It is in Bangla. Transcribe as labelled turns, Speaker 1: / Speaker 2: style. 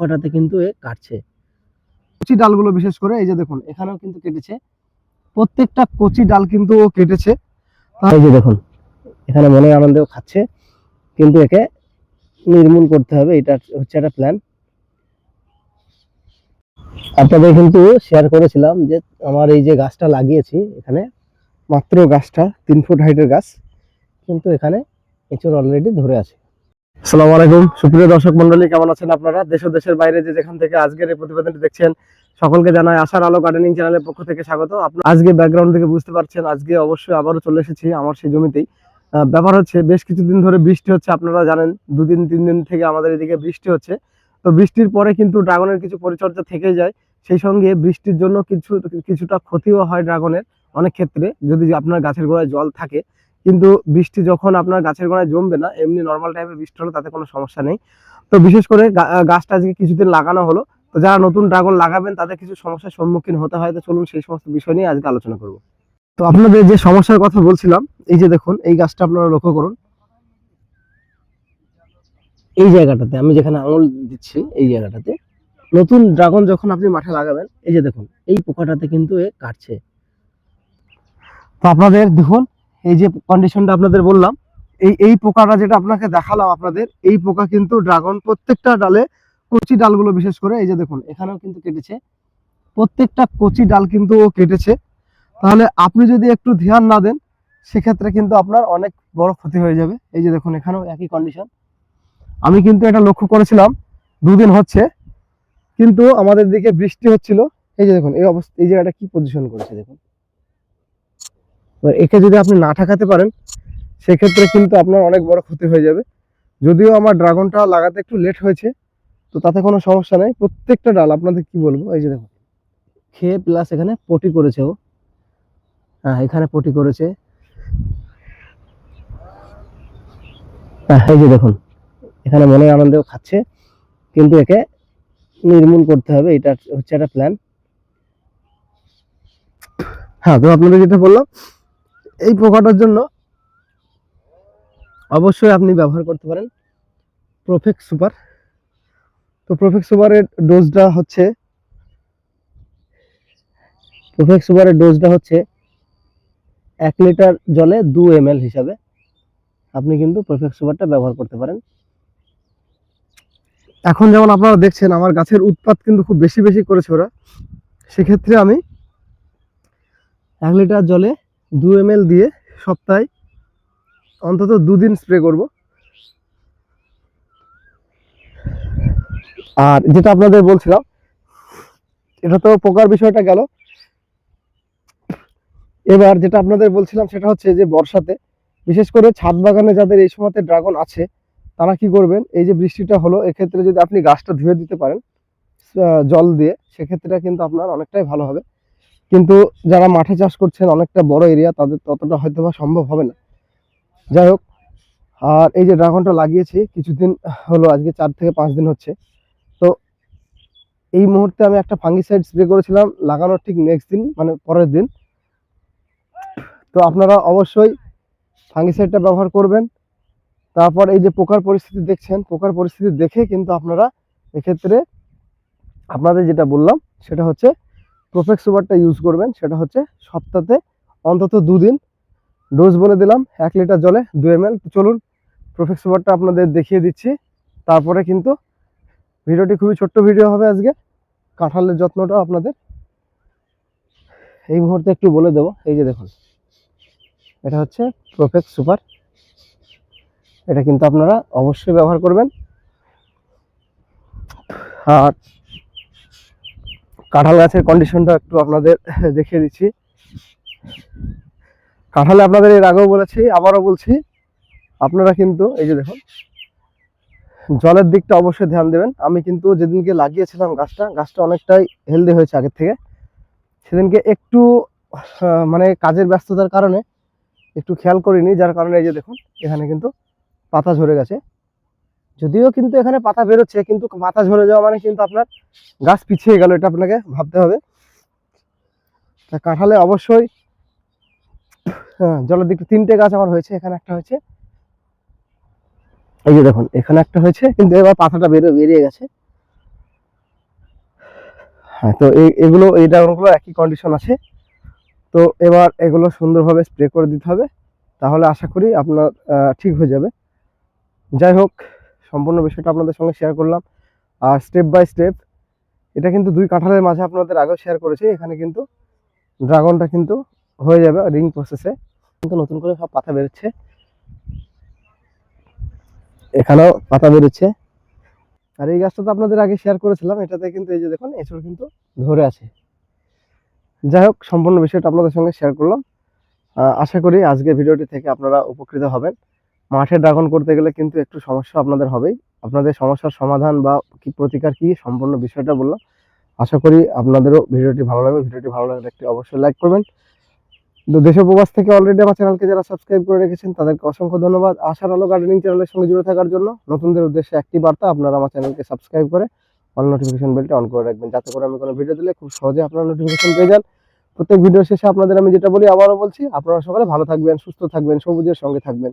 Speaker 1: পোকাটাতে কিন্তু এ কাটছে। কচি ডালগুলো বিশেষ করে এই যে দেখুন এখানেও কিন্তু কেটেছে। প্রত্যেকটা কচি ডাল কিন্তু ও কেটেছে এই যে দেখুন এখানে মনে আনন্দেও খাচ্ছে কিন্তু একে নির্মূল করতে হবে এটা হচ্ছে একটা প্ল্যান আপনাদের কিন্তু শেয়ার করেছিলাম যে আমার এই যে গাছটা লাগিয়েছি এখানে মাত্র গাছটা তিন ফুট হাইটের গাছ কিন্তু এখানে এঁচড় অলরেডি ধরে আছে। আসসালামু আলাইকুম। সুপ্রিয় দর্শক মন্ডলী, কেমন আছেন আপনারা? দেশ দেশের বাইরে যে যেখান থেকে আজকের এই প্রতিবেদনটি দেখছেন, সকলকে জানাই আশার আলো গার্ডেনিং চ্যানেলের পক্ষ থেকে স্বাগত। আপনার আজকে ব্যাকগ্রাউন্ড থেকে বুঝতে পারছেন, আজকে অবশ্যই আবারও চলে এসেছি আমার সেই জমিতেই। ব্যাপার হচ্ছে, বেশ কিছুদিন ধরে বৃষ্টি হচ্ছে, আপনারা জানেন, দুদিন, তিন দিন থেকে আমাদের এদিকে বৃষ্টি হচ্ছে। তো বৃষ্টির পরে কিন্তু ড্রাগনের কিছু পরিচর্যা থেকে যায়। সেই সঙ্গে বৃষ্টির জন্য কিছু, কিছুটা ক্ষতিও হয় ড্রাগনের অনেক ক্ষেত্রে। যদি আপনার গাছের গোড়ায় জল থাকে কিন্তু বৃষ্টি যখন আপনার গাছের গোড়ায় জমবে না, এমনি নর্মাল টাইপের বৃষ্টি হলো তাতে কোনো সমস্যা নেই। তো বিশেষ করে গাছটা আজকে কিছুদিন লাগানো হলো। তো যারা নতুন ড্রাগন লাগাবেন, তাদের কিছু সমস্যার সম্মুখীন হতে হয়। তো চলুন সেই সমস্ত বিষয় নিয়ে আজকে আলোচনা করব। তো আপনাদের যে সমস্যার কথা বলছিলাম, এই যে দেখুন, এই গাছটা আপনারা লক্ষ্য করুন। এই জায়গাটাতে, আমি যেখানে আঙুল দিচ্ছি, এই জায়গাটাতে। নতুন ড্রাগন যখন আপনি মাঠে লাগাবেন, এই যে দেখুন, এই পোকাটাতে কিন্তু এ কাটছে। তো আপনাদের দেখুন এই যে কন্ডিশনটা আপনাদের বললাম, এই এই পোকাটা যেটা আপনাকে দেখালাম আপনাদের, এই পোকা কিন্তু ড্রাগন প্রত্যেকটা ডালে কচি ডালগুলো বিশেষ করে, এই যে দেখুন, এখানেও কিন্তু কেটেছে। প্রত্যেকটা কচি ডাল কিন্তু ও কেটেছে। তাহলে আপনি যদি একটু ধ্যান না দেন, সেক্ষেত্রে কিন্তু আপনার অনেক বড় ক্ষতি হয়ে যাবে। এই যে দেখুন, এখানেও একই কন্ডিশন আমি কিন্তু এটা লক্ষ্য করেছিলাম, দুদিন হচ্ছে, কিন্তু আমাদের দিকে বৃষ্টি হচ্ছিল। এই যে দেখুন, এই অবস্থা, এই জায়গাটা কি পজিশন করেছে দেখুন। এবার একে যদি আপনি না ঠেকাতে পারেন, সেক্ষেত্রে কিন্তু আপনার অনেক বড় ক্ষতি হয়ে যাবে। যদিও আমার ড্রাগনটা লাগাতে একটু লেট হয়েছে, তো তাতে কোনো সমস্যা নেই। প্রত্যেকটা ডাল, আপনাদের কি বলব? এই যে দেখুন খেয়ে প্লাস এখানে পটি করেছে ও। হ্যাঁ এখানে পটি করেছে। হ্যাঁ এই যে দেখুন, এখানে মনে আনন্দেও খাচ্ছে, কিন্তু একে নির্মূল করতে হবে, এটা হচ্ছে একটা প্ল্যান হ্যাঁ তো আপনাদের যেটা বললাম এই পোকাটার জন্য অবশ্যই আপনি ব্যবহার করতে পারেন প্রফেক্ট সুপার তো প্রোফেক্ট সুপারের ডোজটা হচ্ছে প্রফেক্ট সুপারের ডোজটা হচ্ছে এক লিটার জলে দু এম হিসাবে। আপনি কিন্তু প্রোফেক্ট সুপারটা ব্যবহার করতে পারেন। এখন যেমন আপনারা দেখছেন, আমার গাছের উৎপাদ কিন্তু খুব বেশি বেশি করেছে ওরা। সেক্ষেত্রে আমি এক লিটার জলে দু এম দিয়ে সপ্তাহে অন্তত দুদিন স্প্রে করব। আর যেটা আপনাদের বলছিলাম, এটা তো পোকার বিষয়টা গেল। এবার যেটা আপনাদের বলছিলাম, সেটা হচ্ছে যে বর্ষাতে, বিশেষ করে ছাদ বাগানে যাদের এই সময়তে ড্রাগন আছে, তারা কি করবেন? এই যে বৃষ্টিটা হলো, এক্ষেত্রে যদি আপনি গাছটা ধুয়ে দিতে পারেন জল দিয়ে, সেক্ষেত্রে কিন্তু আপনার অনেকটাই ভালো হবে। কিন্তু যারা মাঠে চাষ করছেন, অনেকটা বড় এরিয়া তাদের ততটা হয়তো বা সম্ভব হবে না। যাই হোক, আর এই যে ড্রাগনটা লাগিয়েছি, কিছুদিন হলো, আজকে চার থেকে পাঁচ দিন হচ্ছে। তো এই মুহূর্তে আমি একটা ফাঙ্গিসাইড স্প্রে করেছিলাম, লাগানোর ঠিক নেক্সট দিন মানে পরের দিন। তো আপনারা অবশ্যই ফাঙ্গিসাইডটা ব্যবহার করবেন। তারপর এই যে পোকার পরিস্থিতি দেখছেন, পোকার পরিস্থিতি দেখে কিন্তু আপনারা এক্ষেত্রে আপনাদের যেটা বললাম, সেটা হচ্ছে প্রোফেক্ট সুপারটা ইউজ করবেন, সেটা হচ্ছে সপ্তাহে অন্তত দুদিন। ডোজ বলে দিলাম, এক লিটার জলে দু এম চলুন প্রোফেক্ট সুপারটা আপনাদের দেখিয়ে দিচ্ছি। তারপরে কিন্তু ভিডিওটি খুবই ছোট্ট ভিডিও হবে আজকে। কাঁঠালের যত্নটাও আপনাদের। এই মুহূর্তে একটু বলে দেবো, এই যে দেখুন। এটা হচ্ছে প্রোফেক্ট সুপার এটা কিন্তু আপনারা অবশ্যই ব্যবহার করবেন। আর কাঁঠাল গাছের কন্ডিশনটা একটু আপনাদের দেখিয়ে দিচ্ছি। কাঁঠালে আপনাদের এর আগেও বলেছি, আবারও বলছি, আপনারা কিন্তু, এই যে দেখুন, জলের দিকটা অবশ্যই ধ্যান দেবেন। আমি কিন্তু যেদিনকে লাগিয়েছিলাম গাছটা গাছটা অনেকটাই হেলদি হয়েছে আগের থেকে। সেদিনকে একটু মানে কাজের ব্যস্ততার কারণে একটু খেয়াল করিনি, যার কারণে এই যে দেখুন, এখানে কিন্তু পাতা ঝরে গেছে। যদিও কিন্তু এখানে পাতা বেরোচ্ছে, কিন্তু পাতা ঝরে যাওয়া মানে কিন্তু আপনার গাছ পিছিয়ে গেল, এটা আপনাকে ভাবতে হবে। তা কাঁঠালে অবশ্যই হ্যাঁ জলের দিকে তিনটে গাছ আমার হয়েছে, এখানে একটা হয়েছে। এই যে দেখুন, এখানে একটা হয়েছে, কিন্তু এবার পাতাটা বেরো, বেরিয়ে গেছে। হ্যাঁ তো এগুলো, এই ড্রাগনগুলো একই কন্ডিশন আছে। তো এবার এগুলো সুন্দরভাবে স্প্রে করে দিতে হবে, তাহলে আশা করি আপনার ঠিক হয়ে যাবে। যাই হোক সম্পূর্ণ বিষয়টা আপনাদের সঙ্গে শেয়ার করলাম। আর স্টেপ বাই স্টেপ এটা কিন্তু দুই কাঁঠালের মাঝে আপনাদের আগেও শেয়ার করেছি, এখানে কিন্তু ড্রাগনটা কিন্তু হয়ে যাবে রিং প্রসেসে কিন্তু নতুন করে সব পাতা বেরোচ্ছে। এখানেও পাতা বেরোচ্ছে। আর এই গাছটা তো আপনাদের আগে শেয়ার করেছিলাম, এটাতে কিন্তু এই যে দেখুন, এঁচড় কিন্তু ধরে আছে। যাই হোক, সম্পূর্ণ বিষয়টা আপনাদের সঙ্গে শেয়ার করলাম। আশা করি আজকে ভিডিওটি থেকে আপনারা উপকৃত হবেন। মাঠে ড্রাগন করতে গেলে কিন্তু একটু সমস্যা আপনাদের হবেই। আপনাদের সমস্যার সমাধান বা কি প্রতিকার কি সম্পূর্ণ বিষয়টা বললাম। আশা করি আপনাদেরও ভিডিওটি ভালো লাগবে। ভিডিওটি ভালো লাগলে একটি অবশ্যই লাইক করবেন। তো দেশ ও প্রবাস থেকে অলরেডি আমার চ্যানেলকে যারা সাবস্ক্রাইব করে রেখেছেন, তাদেরকে অসংখ্য ধন্যবাদ। আশার আলো গার্ডেনিং চ্যানেলের সঙ্গে জুড়ে থাকার জন্য নতুনদের উদ্দেশ্যে একটি বার্তা, আপনারা আমার চ্যানেলকে সাবস্ক্রাইব করে অল নোটিফিকেশন বেলটা অন করে রাখবেন। যাতে করে আমি কোনো ভিডিও দিলে খুব সহজে আপনারা নোটিফিকেশন পেয়ে যান। প্রত্যেক ভিডিও শেষে আপনাদের আমি যেটা বলি, আবারও বলছি, আপনারা সকালে ভালো থাকবেন, সুস্থ থাকবেন, সবুজের সঙ্গে থাকবেন।